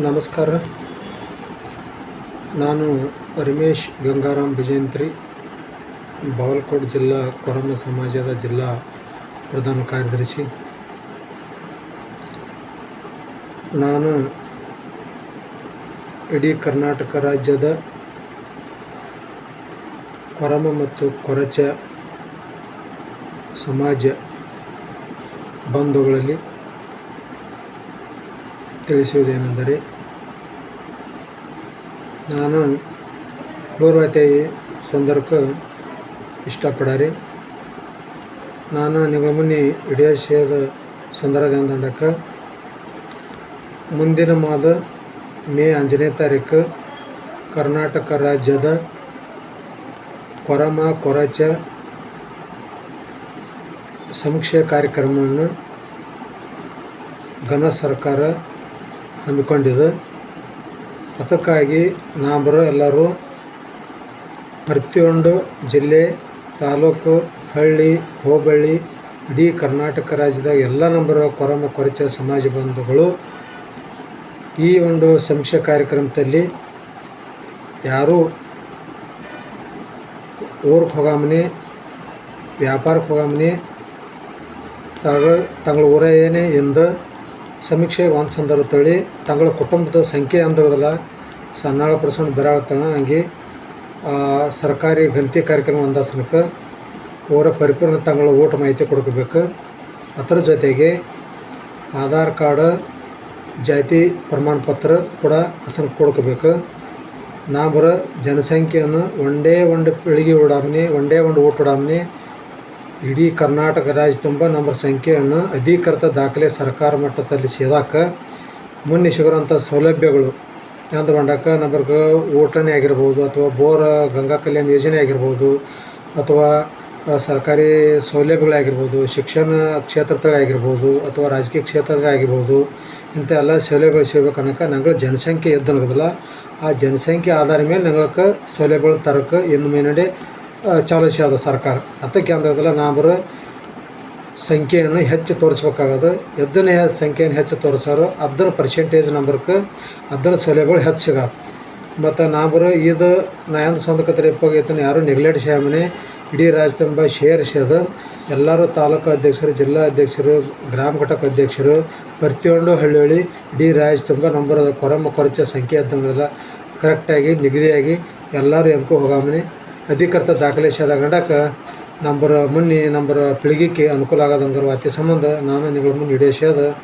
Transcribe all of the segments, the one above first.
ನಮಸ್ಕಾರ. ನಾನು ರಮೇಶ್ ಗಂಗಾರಾಮ್ ಬಿಜಯಂತ್ರಿ ಬಾಗಲಕೋಟೆ ಜಿಲ್ಲಾ ಕೊರಮ ಸಮಾಜದ ಜಿಲ್ಲಾ ಪ್ರಧಾನ ಕಾರ್ಯದರ್ಶಿ. ನಾನು ಇಡೀ ಕರ್ನಾಟಕ ರಾಜ್ಯದ ಕೊರಮ ಮತ್ತು ಕೊರಚ ಸಮಾಜ ಬಂಧುಗಳಲ್ಲಿ ತಿಳಿಸುವುದೇನೆಂದರೆ, ನಾನು ಪೂರ್ವತೆ ಸಂದರ್ಭಕ್ಕೆ ಇಷ್ಟಪಡಾರೆ ನಾನು ನಿಗಳ ಮುನ್ನೆ ಹಿಡಿಯಸಿದ ಸಂದರ್ಭದಂದಕ್ಕೆ ಮುಂದಿನ ಮಾದ ಮೇ ಅಂಜನೇ ತಾರೀಕು ಕರ್ನಾಟಕ ರಾಜ್ಯದ ಕೊರಮ ಕೊರಚ ಸಮೀಕ್ಷೆ ಕಾರ್ಯಕ್ರಮವನ್ನು ಘನ ಸರ್ಕಾರ ಹಮ್ಮಿಕೊಂಡಿದೆ. ಅದಕ್ಕಾಗಿ ನಾವು ಎಲ್ಲರೂ ಪ್ರತಿಯೊಂದು ಜಿಲ್ಲೆ, ತಾಲೂಕು, ಹಳ್ಳಿ, ಹೋಬಳಿ, ಇಡೀ ಕರ್ನಾಟಕ ರಾಜ್ಯದಾಗ ಎಲ್ಲ ನಂಬರ ಕೊರಮ ಕೊರಚ ಸಮಾಜ ಬಂಧುಗಳು ಈ ಒಂದು ಸಮೀಕ್ಷೆ ಕಾರ್ಯಕ್ರಮದಲ್ಲಿ ಯಾರೂ ಊರಿಗೆ ಹೋಗಾಮನೆ ವ್ಯಾಪಾರಕ್ಕೆ ಹೋಗಾಮನೆ, ತಗ ತಂಗಳ ಊರ ಏನೇ ಎಂದು ಸಮೀಕ್ಷೆ ಒಂದು ಸಂದರ್ಭ ತಳಿ ತಂಗಳ ಕುಟುಂಬದ ಸಂಖ್ಯೆ ಅಂದದಲ್ಲ ಹನ್ನೆರಡು ಪರ್ಸೆಂಟ್ ಬೆರಾಳ್ತಾನ, ಹಂಗೆ ಸರ್ಕಾರಿ ಗಣತಿ ಕಾರ್ಯಕ್ರಮ ಒಂದಾಸನಕ್ಕೆ ಅವರ ಪರಿಪೂರ್ಣ ತಂಗಳ ಊಟ ಮಾಹಿತಿ ಕೊಡ್ಕೋಬೇಕು. ಅದರ ಜೊತೆಗೆ ಆಧಾರ್ ಕಾರ್ಡ್, ಜಾತಿ ಪ್ರಮಾಣ ಪತ್ರ ಕೂಡ ಹಸನ್ ಕೊಡ್ಕೋಬೇಕು. ನಾ ಬರೋ ಜನಸಂಖ್ಯೆಯನ್ನು ಒಂದೇ ಒಂದು ಪೀಳಿಗೆ ಒನ್ ಒಂದೇ ಒಂದು ಊಟ ಉಡಾಮನೆ ಇಡೀ ಕರ್ನಾಟಕ ರಾಜ್ಯ ತುಂಬ ನಂಬರ್ ಸಂಖ್ಯೆಯನ್ನು ಅಧಿಕೃತ ದಾಖಲೆ ಸರ್ಕಾರ ಮಟ್ಟದಲ್ಲಿ ಸೇದಾಕ ಮುನ್ನೆ ಸಿಗುವಂಥ ಸೌಲಭ್ಯಗಳು ಅಂತ ಬಂಡಾಕ ನಮ್ಗೆ ಓಟನೆ ಆಗಿರ್ಬೋದು ಅಥವಾ ಬೋರ್ ಗಂಗಾ ಕಲ್ಯಾಣ ಯೋಜನೆ ಆಗಿರ್ಬೋದು ಅಥವಾ ಸರ್ಕಾರಿ ಸೌಲಭ್ಯಗಳಾಗಿರ್ಬೋದು, ಶಿಕ್ಷಣ ಕ್ಷೇತ್ರದಾಗಿರ್ಬೋದು ಅಥವಾ ರಾಜಕೀಯ ಕ್ಷೇತ್ರದಾಗಿರ್ಬೋದು ಇಂಥ ಎಲ್ಲ ಸೌಲಭ್ಯಗಳು ಸಿಗ್ಬೇಕು ಅನ್ನೋಕೆ ನಂಗಳ ಜನಸಂಖ್ಯೆ ಎದ್ದನಗದಲ್ಲ ಆ ಜನಸಂಖ್ಯೆ ಆಧಾರ ಮೇಲೆ ನಂಗಳಕ್ಕೆ ಸೌಲಭ್ಯಗಳು ತರಕ್ಕೆ ಇನ್ನು ಮೇನಡೆ ಚಾಲು ಅದ ಸರ್ಕಾರ. ಅದಕ್ಕೆ ಅಂದದಲ್ಲ ನಾವು ಸಂಖ್ಯೆಯನ್ನು ಹೆಚ್ಚು ತೋರಿಸ್ಬೇಕಾಗದು. ಎದ್ದನೇ ಸಂಖ್ಯೆಯನ್ನು ಹೆಚ್ಚು ತೋರಿಸೋರು ಅದರ ಪರ್ಸೆಂಟೇಜ್ ನಂಬರ್ಗೆ ಅದರ ಸೌಲಭ್ಯಗಳು ಹೆಚ್ಚು ಸಿಗ ಮತ್ತು ನಾವು ಇದು ನಾ ಎಂದು ಸ್ವಂತಕತ್ರಿ ಇಪ್ಪಾಗೈತನ ಯಾರು ನೆಗ್ಲೆಕ್ಟ್ ಶಾಮನೆ, ಇಡೀ ರಾಜ್ಯ ತುಂಬ ಸೇರಿಸ್ಯದ ಎಲ್ಲರೂ ತಾಲೂಕು ಅಧ್ಯಕ್ಷರು, ಜಿಲ್ಲಾ ಅಧ್ಯಕ್ಷರು, ಗ್ರಾಮ ಘಟಕ ಅಧ್ಯಕ್ಷರು, ಪ್ರತಿಯೊಂದು ಹಳ್ಳಿ ಇಡೀ ರಾಜ್ಯ ತುಂಬ ನಂಬರ್ ಕೊರಮ ಕೊರಚ ಸಂಖ್ಯೆ ಇದ್ದಂಗೆಲ್ಲ ಕರೆಕ್ಟಾಗಿ ನಿಗದಿಯಾಗಿ ಎಲ್ಲರೂ ಎಂಕು ಹೋಗಾಮನೆ. ಅಧಿಕೃತ ದಾಖಲೆ ಗಂಡಕ್ಕೆ ನಂಬರ್ ಮುನ್ನಿ ನಂಬರ್ ಪೀಳಿಗೆಗೆ ಅನುಕೂಲ ಆಗದಂಗರು ಅತಿ ಸಂಬಂಧ ನಾನು ನಿಗಳ ಮುಂದೆ ಹಿಡಿಯೋದ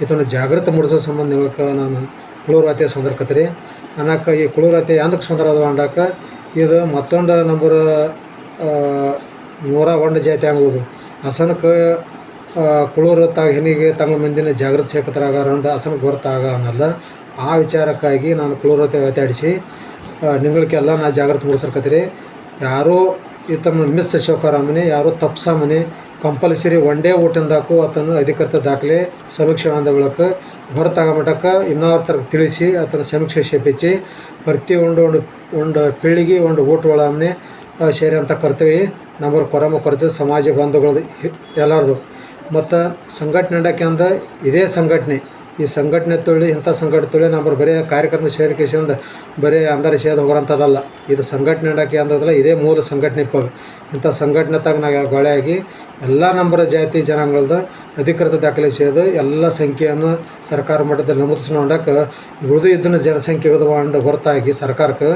ಇದನ್ನು ಜಾಗೃತಿ ಮೂಡಿಸೋ ಸಂಬಂಧ ನಿಗಳಕ್ಕೆ ನಾನು ಕುಳೂರಾತೆ ಸಂದರ್ಕತ್ರಿ ಅನ್ನಕ್ಕೆ ಈ ಕುಳೂರಾತೆ ಯಾಂದಕ್ಕೆ ಸುಂದರ ಅದು ಅಂಡಾಕ ಇದು ಮತ್ತೊಂದು ನಂಬರ್ ನೂರ ಒಂದು ಜಾತಿ ಆಗೋದು. ಹಸನಕ್ಕೆ ಕುಳೂರು ತಾಗ ಹೆನಿಗೆ ತಮ್ಮ ಮಂದಿನ ಜಾಗೃತಿ ಸೇಕತರಾಗಾರಂಡ ಹಸನಕ್ಕೆ ಗೊತ್ತಾಗ ಅನ್ನಲ್ಲ ಆ ವಿಚಾರಕ್ಕಾಗಿ ನಾನು ಕುಳೂರತೆ ವ್ಯತಾಡಿಸಿ ನಿಗಳಿಗೆಲ್ಲ ನಾ ಜಾಗೃತಿ ಮೂಡಿಸರ್ಕತ್ರಿ ಯಾರೂ ಈತನ ಮಿಸ್ ಶಿವಕರಾಮನೆ ಯಾರೋ ತಪ್ಸಾಮನೆ ಕಂಪಲ್ಸರಿ ಒನ್ ಡೇ ಊಟಂದಾಕು ಆತನ ಅಧಿಕೃತ ದಾಖಲೆ, ಸಮೀಕ್ಷೆ ಅಂದ ಬಳಕ ಹೊರತಾಗ ಮಟ್ಟಕ್ಕೆ ಇನ್ನೊಂದು ಥರ ತಿಳಿಸಿ ಆತನ ಸಮೀಕ್ಷೆ ಶೇಪಿಸಿ ಪ್ರತಿ ಒಂದು ಒಂದು ಪೀಳಿಗೆ ಒಂದು ಊಟ ಒಳಮನೆ ಸೇರಿ ಅಂತ ಕರ್ತವಿ ನಂಬರ್ ಕೊರಮ ಕೊರಚ ಸಮಾಜ ಬಂಧುಗಳದ್ದು ಎಲ್ಲರದು. ಮತ್ತು ಸಂಘಟನೆ ಅಂದ ಇದೇ ಸಂಘಟನೆ. ಈ ಸಂಘಟನೆ ತೊಳಿ ಇಂಥ ಸಂಘಟನೆ ತೊಳಿ ನಂಬರ್ ಬರೀ ಕಾರ್ಯಕ್ರಮ ಸೇರಿಕೆಸಿಂದ ಬರೀ ಅಂದರ ಸೇದ ಹೋಗೋಂಥದ್ದಲ್ಲ ಇದು ಸಂಘಟನೆ ಇಡಕ್ಕೆ ಅಂತದಲ್ಲ ಇದೇ ಮೂಲ ಸಂಘಟನೆ ಇಪ್ಪಾಗ. ಇಂಥ ಸಂಘಟನೆ ತಾಗ ನಾವು ಗೊಳೆಯಾಗಿ ಎಲ್ಲ ನಂಬರ ಜಾತಿ ಜನಾಂಗಗಳದ್ದು ಅಧಿಕೃತ ದಾಖಲೆ ಸೇದು ಎಲ್ಲ ಸಂಖ್ಯೆಯನ್ನು ಸರ್ಕಾರ ಮಟ್ಟದಲ್ಲಿ ನಮೂದಿಸ್ಕೊಂಡಕ್ಕೆ ಉಳಿದು ಇದನ್ನು ಜನಸಂಖ್ಯೆ ಒಂದು ಹೊರತಾಗಿ ಸರ್ಕಾರಕ್ಕೆ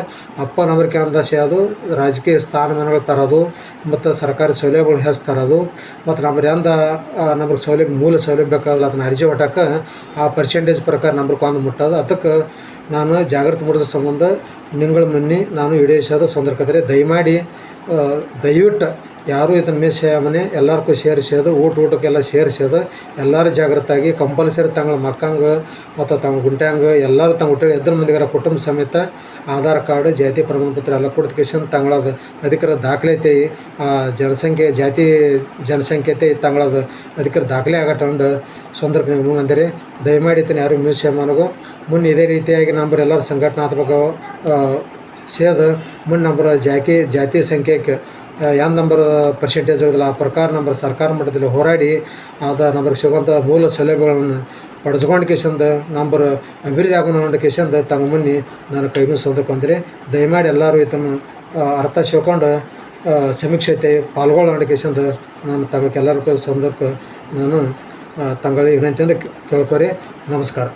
ಅಪ್ಪ ನಂಬರಿಕೆ ಅಂದ ಸೇದು ರಾಜಕೀಯ ಸ್ಥಾನಮಾನಗಳು ತರೋದು, ಮತ್ತು ಸರ್ಕಾರಿ ಸೌಲಭ್ಯಗಳು ಹೆಚ್ಚು ತರೋದು, ಮತ್ತು ನಂಬರ್ ಎಂದ ನಮಗೆ ಸೌಲಭ್ಯ, ಮೂಲ ಸೌಲಭ್ಯ ಬೇಕಾಗಲ್ಲ ಅದನ್ನ ಅರ್ಜಿ ಹೊಟ್ಟಕ್ಕೆ ಆ ಪರ್ಸೆಂಟೇಜ್ ಪ್ರಕಾರ ನಂಬರ್ಗೆ ಒಂದು ಮುಟ್ಟೋದು. ಅದಕ್ಕೆ ನಾನು ಜಾಗೃತಿ ಮೂಡಿಸೋ ಸಂಬಂಧ ನಿಂಗಳ ಮೊನ್ನೆ, ನಾನು ಹಿಡಿಯೋದ ಸಂದರ್ಭದಲ್ಲಿ ದಯಮಾಡಿ ದಯವಿಟ್ಟು ಯಾರೂ ಇದನ್ನ ಮಿಸ್ ಮನೆ ಎಲ್ಲರಿಗೂ ಸೇರಿಸೋದು ಊಟ ಊಟಕ್ಕೆಲ್ಲ ಸೇರಿಸೋದು ಎಲ್ಲರೂ ಜಾಗೃತಾಗಿ ಕಂಪಲ್ಸರಿ ತಂಗಳ ಮಕ್ಕಂಗೆ, ಮತ್ತು ತಮ್ಮ ಗುಂಟ್ಯಾಂಗ, ಎಲ್ಲರೂ ತಂಗ ಹುಟ್ಟಿ ಎದ್ರ ಮಂದಿಗಾರ ಕುಟುಂಬ ಸಮೇತ ಆಧಾರ್ ಕಾರ್ಡ್, ಜಾತಿ ಪ್ರಮಾಣ ಪತ್ರ ಎಲ್ಲ ಕೊಡ್ತಕೇಶನ್ ತಂಗಳದು ಅಧಿಕಾರ ದಾಖಲೆ ಜನಸಂಖ್ಯೆ, ಜಾತಿ ಜನಸಂಖ್ಯೆತೆ ತಂಗಳದು ಅಧಿಕಾರ ದಾಖಲೆ ಆಗಟ್ಟಂಡು ಸಂದರ್ಭ ನೀವು ಅಂದರೆ ದಯಮಾಡಿ ತಾನೆ ಯಾರು ಮಿಸ್ ನನಗೂ ಮುನ್ನ ಇದೇ ರೀತಿಯಾಗಿ ನಂಬರ್ ಎಲ್ಲರೂ ಸಂಘಟನಾತ್ಮಕ ಸೇದು ಮುನ್ನ ನಂಬರ್ ಜಾತಿ ಜಾತಿ ಸಂಖ್ಯೆಗೆ ಯಾವ ನಂಬರ್ ಪರ್ಸೆಂಟೇಜ್ ಆಗೋದಿಲ್ಲ ಆ ಪ್ರಕಾರ ನಂಬರ್ ಸರ್ಕಾರ ಮಟ್ಟದಲ್ಲಿ ಹೋರಾಡಿ ಆದ ನಂಬರ್ ಸಿಗುವಂಥ ಮೂಲ ಸೌಲಭ್ಯಗಳನ್ನು ಪಡಿಸ್ಕೊಂಡು ಕೇಸಂದ ನಂಬರ್ ಅಭಿವೃದ್ಧಿ ಆಗೋಣ ಕೇಸಂದ ತಮ್ಮ ಮುನ್ನಿ ನಾನು ಕೈ ಮುಗಿದು ಸೋದಕ್ಕೆ ಬಂದಿರಿ ದಯಮಾಡಿ ಎಲ್ಲರೂ ಇದನ್ನು ಅರ್ಥ ತಿಳ್ಕೊಂಡು ಆ, ಸಮೀಕ್ಷೆ ಪಾಲ್ಗೊಳ್ಳೋಣ ಪಾಲ್ಗೊಳ್ಳೋ ಕೇಸಂದ ನಾನು ತಗೊಳ್ಳೋಕೆ ಎಲ್ಲರಿಗೂ ಸಂದಕ್ಕೆ ನಾನು ಆ, ತಂಗಳಿಗೆ ವಿನಂತಿಯಿಂದ ಕೇಳ್ಕೊರಿ. ನಮಸ್ಕಾರ.